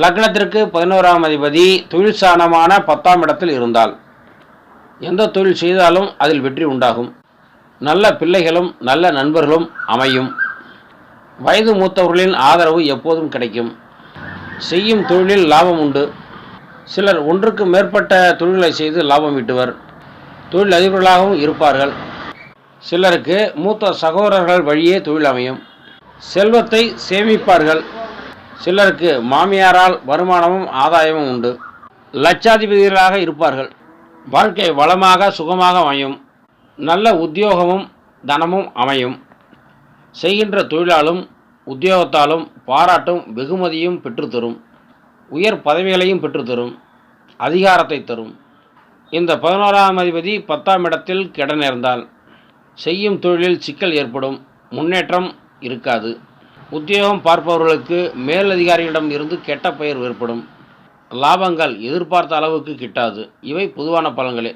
லக்னத்திற்கு பதினோராம் அதிபதி தொழில் சாணமான பத்தாம் இடத்தில் இருந்தால் எந்த தொழில் செய்தாலும் அதில் வெற்றி உண்டாகும். நல்ல பிள்ளைகளும் நல்ல நண்பர்களும் அமையும். வயது மூத்தவர்களின் ஆதரவு எப்போதும் கிடைக்கும். செய்யும் தொழிலில் லாபம் உண்டு. சிலர் ஒன்றுக்கு மேற்பட்ட தொழில்களை செய்து லாபம் ஈட்டுவர். தொழில் அதிபர்களாகவும் இருப்பார்கள். சிலருக்கு மூத்த சகோதரர்கள் வழியே தொழில் அமையும். செல்வத்தை சேமிப்பார்கள். சிலருக்கு மாமியாரால் வருமானமும் ஆதாயமும் உண்டு. லட்சாதிபதிகளாக இருப்பார்கள். வாழ்க்கை வளமாக சுகமாக அமையும். நல்ல உத்தியோகமும் தனமும் அமையும். செய்கின்ற தொழிலாலும் உத்தியோகத்தாலும் பாராட்டும் வெகுமதியும் பெற்றுத்தரும். உயர் பதவிகளையும் பெற்றுத்தரும். அதிகாரத்தை தரும். இந்த பதினோராம் அதிபதி பத்தாம் இடத்தில் கிட நேர்ந்தால் செய்யும் தொழிலில் சிக்கல் ஏற்படும். முன்னேற்றம் இருக்காது. உத்தியோகம் பார்ப்பவர்களுக்கு மேலதிகாரிகளிடம் இருந்து கெட்ட பெயர் ஏற்படும். லாபங்கள் எதிர்பார்த்த அளவுக்கு கிட்டாது. இவை பொதுவான பலன்களே.